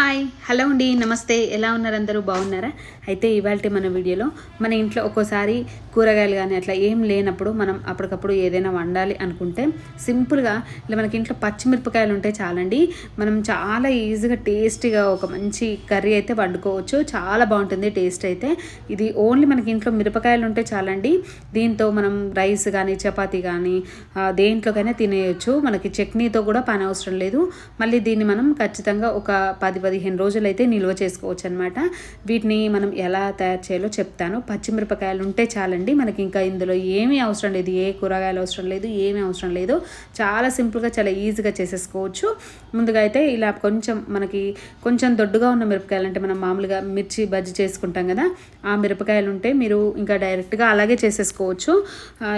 Hi hello అండి నమస్తే. ఎలా ఉన్నారు అందరూ? బాగున్నారా? అయితే ఇవాళ మన వీడియోలో మన ఇంట్లో ఒక్కోసారి కూరగాయలు కానీ అట్లా ఏం లేనప్పుడు మనం అప్పటికప్పుడు ఏదైనా వండాలి అనుకుంటే సింపుల్గా ఇలా మనకి ఇంట్లో పచ్చిమిరపకాయలు ఉంటే చాలండి. మనం చాలా ఈజీగా టేస్టీగా ఒక మంచి కర్రీ అయితే వండుకోవచ్చు. చాలా బాగుంటుంది టేస్ట్ అయితే. ఇది ఓన్లీ మనకి ఇంట్లో మిరపకాయలు ఉంటే చాలండి. దీంతో మనం రైస్ కానీ చపాతీ కానీ దేంట్లోకైనా తినేయచ్చు. మనకి చట్నీతో కూడా పని అవసరం లేదు. మళ్ళీ దీన్ని మనం ఖచ్చితంగా ఒక పది పదిహేను రోజులు అయితే నిల్వ చేసుకోవచ్చు అనమాట వీటిని మనం ఎలా తయారు చేయాలో చెప్తాను. పచ్చిమిరపకాయలు ఉంటే చాలండి. మనకి ఇంకా ఇందులో ఏమీ అవసరం లేదు. ఏ కూరగాయలు అవసరం లేదు ఏమీ అవసరం లేదు. చాలా సింపుల్గా చాలా ఈజీగా చేసేసుకోవచ్చు. ముందుగా అయితే ఇలా కొంచెం మనకి కొంచెం దొడ్డుగా ఉన్న మిరపకాయలు అంటే మనం మామూలుగా మిర్చి బజ్జి చేసుకుంటాం కదా ఆ మిరపకాయలు ఉంటే మీరు ఇంకా డైరెక్ట్గా అలాగే చేసేసుకోవచ్చు.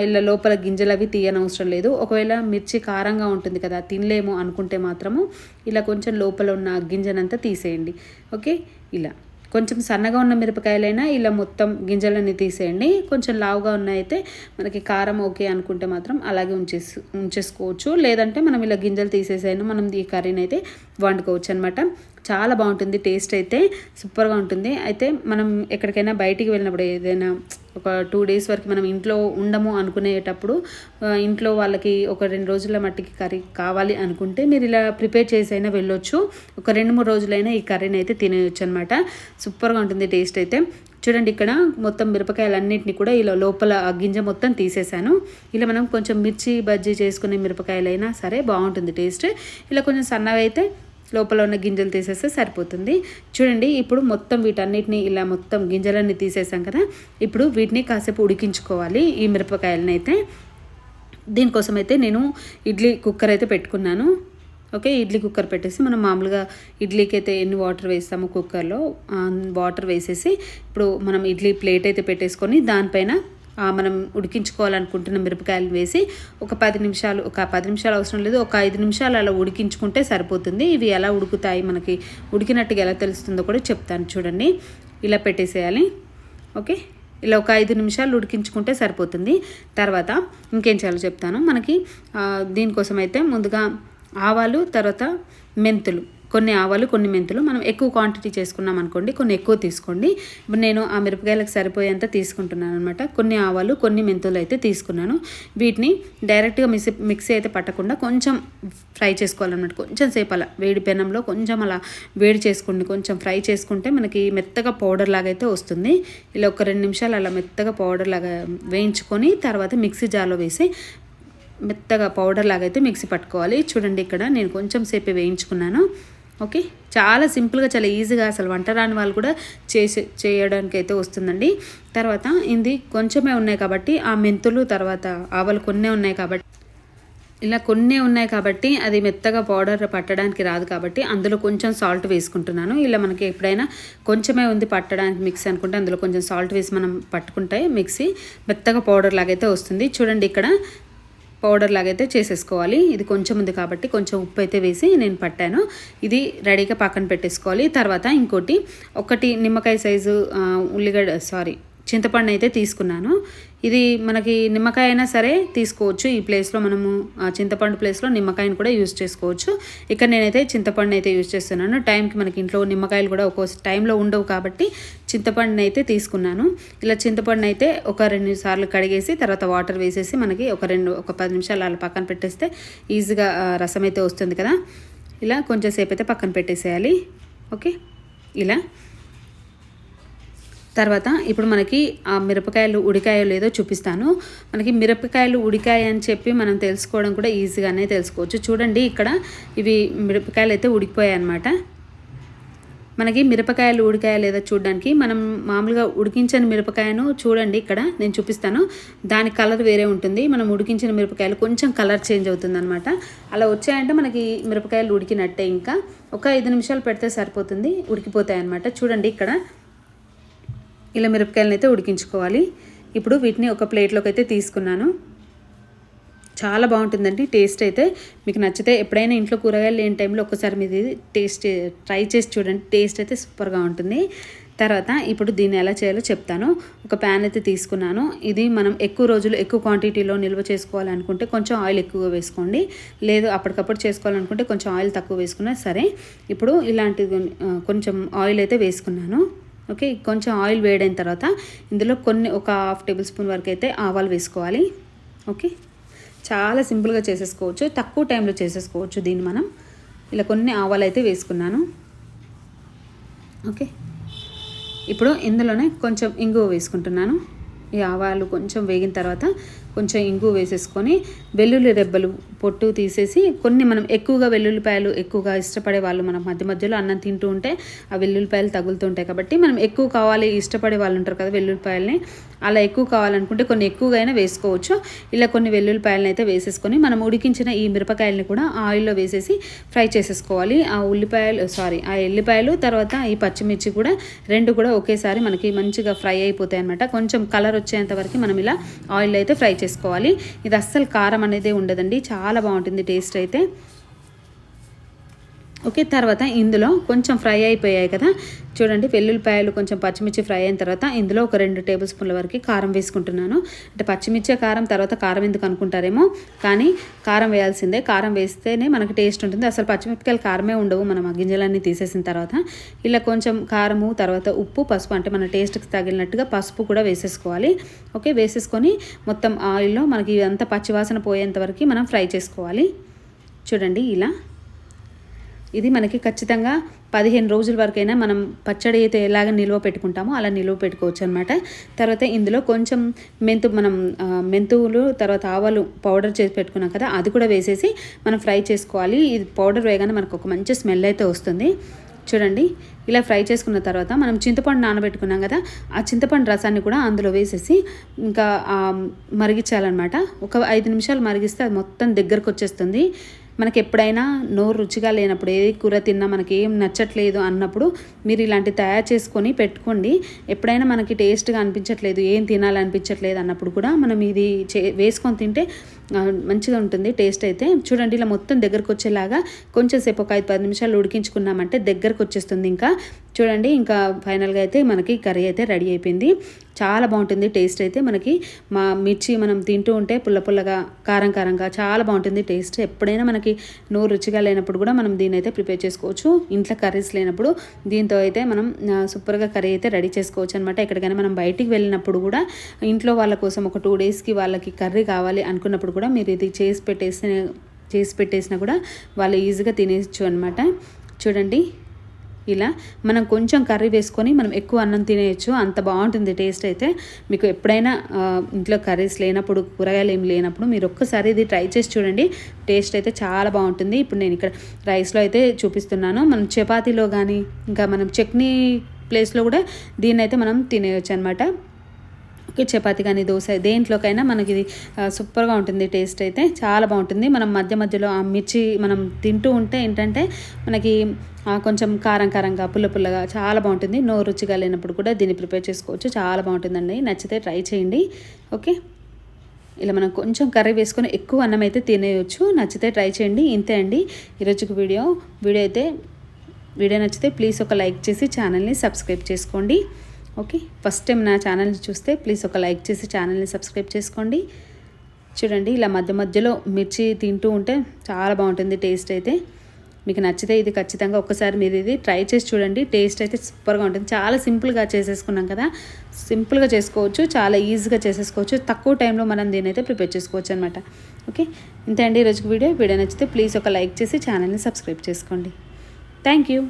ఇలా లోపల గింజలు అవి తీయనవసరం లేదు. ఒకవేళ మిర్చి కారంగా ఉంటుంది కదా తినలేము అనుకుంటే మాత్రము ఇలా కొంచెం లోపల ఉన్న గింజనంతా తీసేయండి. ఓకే? ఇలా. కొంచెం సన్నగా ఉన్న మిరపకాయలైనా ఇలా మొత్తం గింజలన్నీ తీసేయండి. కొంచెం లావుగా ఉన్నాయితే మనకి కారం ఓకే అనుకుంటే మాత్రం అలాగే ఉంచేసి ఉంచేసుకోవచ్చు. లేదంటే మనం ఇలా గింజలు తీసేసైనా మనం ఈ కర్రీని అయితే వండుకోవచ్చు అనమాట చాలా బాగుంటుంది టేస్ట్ అయితే సూపర్గా ఉంటుంది. అయితే మనం ఎక్కడికైనా బయటికి వెళ్ళినప్పుడు ఏదైనా ఒక టూ డేస్ వరకు మనం ఇంట్లో ఉండము అనుకునేటప్పుడు ఇంట్లో వాళ్ళకి ఒక రెండు రోజుల మట్టికి కర్రీ కావాలి అనుకుంటే మీరు ఇలా ప్రిపేర్ చేసి అయినా వెళ్ళొచ్చు. ఒక రెండు మూడు రోజులైనా ఈ కర్రీని అయితే తినేయచ్చు అనమాట సూపర్గా ఉంటుంది టేస్ట్ అయితే. చూడండి ఇక్కడ మొత్తం మిరపకాయలన్నింటినీ కూడా ఇలా లోపల గింజ మొత్తం తీసేసాను. ఇలా మనం కొంచెం మిర్చి బజ్జీ చేసుకునే మిరపకాయలైనా సరే బాగుంటుంది టేస్ట్. ఇలా కొంచెం సన్నగా అయితే లోపల ఉన్న గింజలు తీసేస్తే సరిపోతుంది. చూడండి ఇప్పుడు మొత్తం వీటన్నిటిని ఇలా మొత్తం గింజలన్నీ తీసేసాం కదా. ఇప్పుడు వీటిని కాసేపు ఉడికించుకోవాలి ఈ మిరపకాయలని అయితే. దీనికోసం అయితే నేను ఇడ్లీ కుక్కర్ అయితే పెట్టుకున్నాను. ఓకే ఇడ్లీ కుక్కర్ పెట్టేసి మనం మామూలుగా ఇడ్లీకి అయితే ఎన్ని వాటర్ వేస్తామో కుక్కర్లో వాటర్ వేసేసి ఇప్పుడు మనం ఇడ్లీ ప్లేట్ అయితే పెట్టేసుకొని దానిపైన మనం ఉడికించుకోవాలనుకుంటున్న మిరపకాయలు వేసి ఒక పది నిమిషాలు ఒక పది నిమిషాలు అవసరం లేదు ఒక ఐదు నిమిషాలు అలా ఉడికించుకుంటే సరిపోతుంది. ఇవి ఎలా ఉడుకుతాయి మనకి ఉడికినట్టుగా ఎలా తెలుస్తుందో కూడా చెప్తాను చూడండి. ఇలా పెట్టేసేయాలి. ఓకే? ఇలా ఒక ఐదు నిమిషాలు ఉడికించుకుంటే సరిపోతుంది. తర్వాత ఇంకేం చేయాలో చెప్తాను. మనకి దీనికోసం అయితే ముందుగా ఆవాలు తర్వాత మెంతులు. కొన్ని ఆవాలు కొన్ని మెంతులు మనం ఎక్కువ క్వాంటిటీ చేసుకున్నాం అనుకోండి కొన్ని ఎక్కువ తీసుకోండి. ఇప్పుడు నేను ఆ మిరపకాయలకు సరిపోయేంత తీసుకుంటున్నాను అనమాట కొన్ని ఆవాలు కొన్ని మెంతులు అయితే తీసుకున్నాను. వీటిని డైరెక్ట్గా మిక్సీ మిక్సీ అయితే పట్టకుండా కొంచెం ఫ్రై చేసుకోవాలన్నమాట. కొంచెం సేపు అలా వేడి పెనంలో కొంచెం అలా వేడి చేసుకోండి. కొంచెం ఫ్రై చేసుకుంటే మనకి మెత్తగా పౌడర్ లాగా అయితే వస్తుంది. ఇలా ఒక రెండు నిమిషాలు అలా మెత్తగా పౌడర్ లాగా వేయించుకొని తర్వాత మిక్సీ జార్లో వేసి మెత్తగా పౌడర్ లాగా అయితే మిక్సీ పట్టుకోవాలి. చూడండి ఇక్కడ నేను కొంచెం సేపు వేయించుకున్నాను. ఓకే? చాలా సింపుల్గా చాలా ఈజీగా అసలు వంట రాని వాళ్ళు కూడా చేసే చేయడానికి అయితే వస్తుందండి. తర్వాత ఇది కొంచెమే ఉన్నాయి కాబట్టి ఆ మెంతులు తర్వాత ఆవలు కొన్నే ఉన్నాయి కాబట్టి ఇలా కొన్ని ఉన్నాయి కాబట్టి అది మెత్తగా పౌడర్ పట్టడానికి రాదు కాబట్టి అందులో కొంచెం సాల్ట్ వేసుకుంటున్నాను. ఇలా మనకి ఎప్పుడైనా కొంచెమే ఉంది పట్టడానికి మిక్సీ అనుకుంటే అందులో కొంచెం సాల్ట్ వేసి మనం పట్టుకుంటే మిక్సీ మెత్తగా పౌడర్ లాగైతే వస్తుంది. చూడండి ఇక్కడ పౌడర్ లాగైతే చేసేసుకోవాలి. ఇది కొంచెం ఉంది కాబట్టి కొంచెం ఉప్పు అయితే వేసి నేను పట్టాను. ఇది రెడీగా పక్కన పెట్టేసుకోవాలి. తర్వాత ఇంకోటి ఒకటి నిమ్మకాయ సైజు ఉల్లిగడ్డ సారీ చింతపండు అయితే తీసుకున్నాను. ఇది మనకి నిమ్మకాయ అయినా సరే తీసుకోవచ్చు. ఈ ప్లేస్లో మనము చింతపండు ప్లేస్లో నిమ్మకాయని కూడా యూజ్ చేసుకోవచ్చు. ఇక్కడ నేనైతే చింతపండు అయితే యూజ్ చేస్తున్నాను. టైంకి మనకి ఇంట్లో నిమ్మకాయలు కూడా ఒక్కో టైంలో ఉండవు కాబట్టి చింతపండుని అయితే తీసుకున్నాను. ఇలా చింతపండు అయితే ఒక రెండు సార్లు కడిగేసి తర్వాత వాటర్ వేసేసి మనకి ఒక రెండు ఒక పది నిమిషాలు అలా పక్కన పెట్టేస్తే ఈజీగా రసం అయితే వస్తుంది కదా. ఇలా కొంచెం సేపు అయితే పక్కన పెట్టేసేయాలి. ఓకే? ఇలా. తర్వాత ఇప్పుడు మనకి ఆ మిరపకాయలు ఉడికాయో లేదో చూపిస్తాను. మనకి మిరపకాయలు ఉడికాయ అని చెప్పి మనం తెలుసుకోవడం కూడా ఈజీగానే తెలుసుకోవచ్చు. చూడండి ఇక్కడ ఇవి మిరపకాయలు అయితే ఉడికిపోయాయి అనమాట మనకి మిరపకాయలు ఉడికాయ లేదా చూడడానికి మనం మామూలుగా ఉడికించిన మిరపకాయను చూడండి ఇక్కడ నేను చూపిస్తాను. దాని కలర్ వేరే ఉంటుంది. మనం ఉడికించిన మిరపకాయలు కొంచెం కలర్ చేంజ్ అవుతుంది అనమాట అలా వచ్చాయంటే మనకి మిరపకాయలు ఉడికినట్టే ఇంకా. ఒక ఐదు నిమిషాలు పెడితే సరిపోతుంది. ఉడికిపోతాయి అనమాట చూడండి ఇక్కడ ఇలా మిరపకాయలను అయితే ఉడికించుకోవాలి. ఇప్పుడు వీటిని ఒక ప్లేట్లోకి అయితే తీసుకున్నాను. చాలా బాగుంటుందండి టేస్ట్ అయితే. మీకు నచ్చితే ఎప్పుడైనా ఇంట్లో కూరగాయలు లేని టైంలో ఒక్కసారి మీది టేస్ట్ ట్రై చేసి చూడండి. టేస్ట్ అయితే సూపర్గా ఉంటుంది. తర్వాత ఇప్పుడు దీన్ని ఎలా చేయాలో చెప్తాను. ఒక ప్యాన్ అయితే తీసుకున్నాను. ఇది మనం ఎక్కువ రోజులు ఎక్కువ క్వాంటిటీలో నిల్వ చేసుకోవాలనుకుంటే కొంచెం ఆయిల్ ఎక్కువగా వేసుకోండి. లేదు అప్పటికప్పుడు చేసుకోవాలనుకుంటే కొంచెం ఆయిల్ తక్కువ వేసుకున్నా సరే. ఇప్పుడు ఇలాంటిది కొంచెం ఆయిల్ అయితే వేసుకున్నాను. ఓకే కొంచెం ఆయిల్ వేడైన తర్వాత ఇందులో కొన్ని ఒక హాఫ్ టేబుల్ స్పూన్ వరకు అయితే ఆవాలు వేసుకోవాలి. ఓకే చాలా సింపుల్గా చేసేసుకోవచ్చు. తక్కువ టైంలో చేసేసుకోవచ్చు దీన్ని మనం. ఇలా కొన్ని ఆవాలు అయితే వేసుకున్నాను. ఓకే ఇప్పుడు ఇందులోనే కొంచెం ఇంగువ వేసుకుంటున్నాను. ఈ ఆవాలు కొంచెం వేగిన తర్వాత కొంచెం ఇంగు వేసేసుకొని వెల్లుల్లి రెబ్బలు పొట్టు తీసేసి కొన్ని మనం ఎక్కువగా వెల్లుల్లిపాయలు ఎక్కువగా ఇష్టపడే వాళ్ళు మనం మధ్య మధ్యలో అన్నం తింటూ ఉంటే ఆ వెల్లుల్లిపాయలు తగులుతుంటాయి కాబట్టి మనం ఎక్కువ కావాలి ఇష్టపడే వాళ్ళు ఉంటారు కదా వెల్లుల్లిపాయలని అలా ఎక్కువ కావాలనుకుంటే కొన్ని ఎక్కువగా అయినా వేసుకోవచ్చు. ఇలా కొన్ని వెల్లుల్లిపాయలను అయితే వేసేసుకొని మనం ఉడికించిన ఈ మిరపకాయలని కూడా ఆయిల్లో వేసేసి ఫ్రై చేసేసుకోవాలి. ఆ ఉల్లిపాయలు సారీ ఆ ఎల్లిపాయలు తర్వాత ఈ పచ్చిమిర్చి కూడా రెండు కూడా ఒకేసారి మనకి మంచిగా ఫ్రై అయిపోతాయి అనమాట కొంచెం కలర్ వచ్చేంత వరకు మనం ఇలా ఆయిల్ అయితే ఫ్రై చేసుకోవాలి. ఇది అస్సలు కారం అనేది ఉండదండి. చాలా బాగుంటుంది టేస్ట్ అయితే. ఓకే తర్వాత ఇందులో కొంచెం ఫ్రై అయిపోయాయి కదా. చూడండి వెల్లుల్లిపాయలు కొంచెం పచ్చిమిర్చి ఫ్రై అయిన తర్వాత ఇందులో ఒక రెండు టేబుల్ స్పూన్ల వరకు కారం వేసుకుంటున్నాను. అంటే పచ్చిమిర్చి కారం తర్వాత కారం ఎందుకు అనుకుంటారేమో. కానీ కారం వేయాల్సిందే. కారం వేస్తేనే మనకి టేస్ట్ ఉంటుంది. అసలు పచ్చిమిరపకాయలు కారమే ఉండవు మనం ఆ గింజలన్నీ తీసేసిన తర్వాత. ఇలా కొంచెం కారము తర్వాత ఉప్పు పసుపు అంటే మన టేస్ట్కి తగిలినట్టుగా పసుపు కూడా వేసేసుకోవాలి. ఓకే వేసేసుకొని మొత్తం ఆయిల్లో మనకి ఇదంతా పచ్చివాసన పోయేంత వరకు మనం ఫ్రై చేసుకోవాలి. చూడండి ఇలా ఇది మనకి ఖచ్చితంగా పదిహేను రోజుల వరకైనా మనం పచ్చడి అయితే ఎలాగ నిల్వ పెట్టుకుంటామో అలా నిల్వ పెట్టుకోవచ్చు అనమాట తర్వాత ఇందులో కొంచెం మెంతు మనం మెంతువులు తర్వాత ఆవాలు పౌడర్ చేసి పెట్టుకున్నాం కదా అది కూడా వేసేసి మనం ఫ్రై చేసుకోవాలి. ఇది పౌడర్ వేయగానే మనకు ఒక మంచి స్మెల్ అయితే వస్తుంది. చూడండి ఇలా ఫ్రై చేసుకున్న తర్వాత మనం చింతపండు నానబెట్టుకున్నాం కదా ఆ చింతపండు రసాన్ని కూడా అందులో వేసేసి ఇంకా మరిగించాలన్నమాట. ఒక ఐదు నిమిషాలు మరిగిస్తే అది మొత్తం దగ్గరకు వచ్చేస్తుంది. మనకి ఎప్పుడైనా నోరు రుచిగా లేనప్పుడు ఏ కూర తిన్నా మనకి ఏం నచ్చట్లేదు అన్నప్పుడు మీరు ఇలాంటి తయారు చేసుకొని పెట్టుకోండి. ఎప్పుడైనా మనకి టేస్ట్గా అనిపించట్లేదు ఏం తినాలనిపించట్లేదు అన్నప్పుడు కూడా మనం ఇది చే వేసుకొని తింటే మంచిగా ఉంటుంది టేస్ట్ అయితే. చూడండి ఇలా మొత్తం దగ్గరకు వచ్చేలాగా కొంచెం సేపు ఒక ఐదు పది నిమిషాలు ఉడికించుకున్నామంటే దగ్గరకు వచ్చేస్తుంది ఇంకా. చూడండి ఇంకా ఫైనల్గా అయితే మనకి కర్రీ అయితే రెడీ అయిపోయింది. చాలా బాగుంటుంది టేస్ట్ అయితే మనకి. మా మిర్చి మనం తింటూ ఉంటే పుల్ల పుల్లగా కారం కారంగా చాలా బాగుంటుంది టేస్ట్. ఎప్పుడైనా మనకి నోరు రుచిగా లేనప్పుడు కూడా మనం దీన్ని అయితే ప్రిపేర్ చేసుకోవచ్చు. ఇంట్లో కర్రీస్ లేనప్పుడు దీంతో అయితే మనం సూపర్గా కర్రీ అయితే రెడీ చేసుకోవచ్చు అనమాట ఎక్కడికైనా మనం బయటికి వెళ్ళినప్పుడు కూడా ఇంట్లో వాళ్ళ కోసం ఒక టూ డేస్కి వాళ్ళకి కర్రీ కావాలి అనుకున్నప్పుడు కూడా మీరు ఇది చేసి పెట్టేసి చేసి పెట్టేసినా కూడా వాళ్ళు ఈజీగా తినేయచ్చు అనమాట చూడండి. ఇలా మనం కొంచెం కర్రీ వేసుకొని మనం ఎక్కువ అన్నం తినేయచ్చు. అంత బాగుంటుంది టేస్ట్ అయితే. మీకు ఎప్పుడైనా ఇంట్లో కర్రీస్ లేనప్పుడు కూరగాయలు ఏం లేనప్పుడు మీరు ఒక్కసారి ఇది ట్రై చేసి చూడండి. టేస్ట్ అయితే చాలా బాగుంటుంది. ఇప్పుడు నేను ఇక్కడ రైస్లో అయితే చూపిస్తున్నాను. మనం చపాతీలో కానీ ఇంకా మనం చట్నీ ప్లేస్లో కూడా దీన్ని అయితే మనం తినేయచ్చు అనమాట ఓకే చపాతి కానీ దోశ దేంట్లోకైనా మనకి ఇది సూపర్గా ఉంటుంది టేస్ట్ అయితే. చాలా బాగుంటుంది. మనం మధ్య మధ్యలో ఆ మిర్చి మనం తింటూ ఉంటే ఏంటంటే మనకి కొంచెం కారం కారంగా పుల్ల పుల్లగా చాలా బాగుంటుంది. నోరు రుచిగా లేనప్పుడు కూడా దీన్ని ప్రిపేర్ చేసుకోవచ్చు. చాలా బాగుంటుందండి. నచ్చితే ట్రై చేయండి. ఓకే? ఇలా మనం కొంచెం కర్రీ వేసుకొని ఎక్కువ అన్నం అయితే తినేయచ్చు. నచ్చితే ట్రై చేయండి. ఇంతే అండి. ఈరోజుకి వీడియో వీడియో అయితే వీడియో నచ్చితే ప్లీజ్ ఒక లైక్ చేసి ఛానల్ని సబ్స్క్రైబ్ చేసుకోండి. ఓకే? ఫస్ట్ టైం నా ఛానల్ని చూస్తే ప్లీజ్ ఒక లైక్ చేసి ఛానల్ని సబ్స్క్రైబ్ చేసుకోండి. చూడండి ఇలా మధ్య మధ్యలో మిర్చి తింటూ ఉంటే చాలా బాగుంటుంది టేస్ట్ అయితే. మీకు నచ్చితే ఇది ఖచ్చితంగా ఒక్కసారి మీరు ఇది ట్రై చేసి చూడండి. టేస్ట్ అయితే సూపర్గా ఉంటుంది. చాలా సింపుల్గా చేసేసుకున్నాం కదా. సింపుల్గా చేసుకోవచ్చు చాలా ఈజీగా చేసేసుకోవచ్చు. తక్కువ టైంలో మనం దీని అయితే ప్రిపేర్ చేసుకోవచ్చు అనమాట ఓకే? ఇంతే అండి ఈరోజుకి వీడియో. వీడియో నచ్చితే ప్లీజ్ ఒక లైక్ చేసి ఛానల్ని సబ్స్క్రైబ్ చేసుకోండి. Thank you.